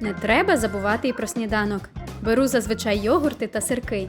Не треба забувати і про сніданок. Беру зазвичай йогурти та сирки.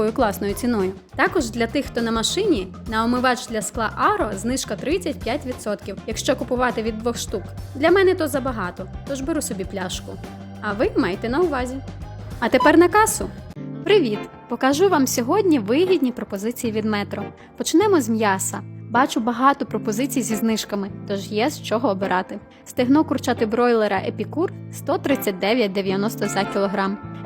такою класною ціною. Також для тих, хто на машині, на омивач для скла Aro знижка 35%, якщо купувати від двох штук. Для мене то забагато, тож беру собі пляшку. А ви майте на увазі. А тепер на касу. Привіт! Покажу вам сьогодні вигідні пропозиції від метро. Почнемо з м'яса. Бачу багато пропозицій зі знижками, тож є з чого обирати. Стегно курчати бройлера Епікур 139,90 за кілограм.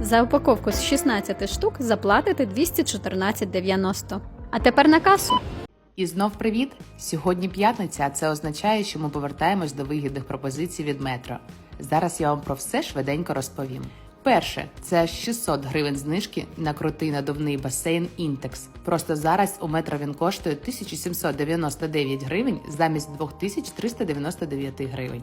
За упаковку з 16 штук заплатите 214,90. А тепер на касу. І знов привіт! Сьогодні п'ятниця, а це означає, що ми повертаємось до вигідних пропозицій від метро. Зараз я вам про все швиденько розповім. Перше, це аж 600 гривень знижки на крутий надувний басейн Інтекс. Просто зараз у метро він коштує 1799 гривень замість 2399 гривень.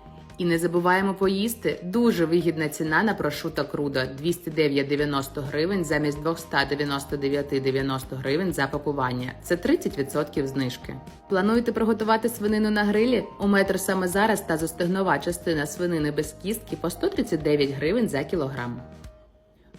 І не забуваємо поїсти. Дуже вигідна ціна на прошута крудо 209,90 гривень замість 299,90 гривень за пакування. Це 30% знижки. Плануєте приготувати свинину на грилі? У метр саме зараз та застигнова частина свинини без кістки по 139 гривень за кілограм.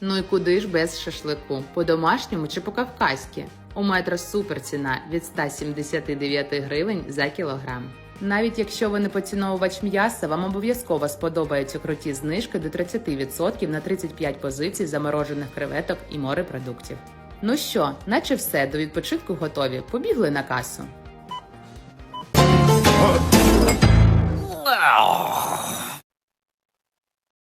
Ну і куди ж без шашлику? По-домашньому чи по-кавказьки? У метро супер ціна від 179 гривень за кілограм. Навіть якщо ви не поціновувач м'яса, вам обов'язково сподобаються круті знижки до 30% на 35 позицій заморожених креветок і морепродуктів. Ну що, наче все, до відпочинку готові. Побігли на касу.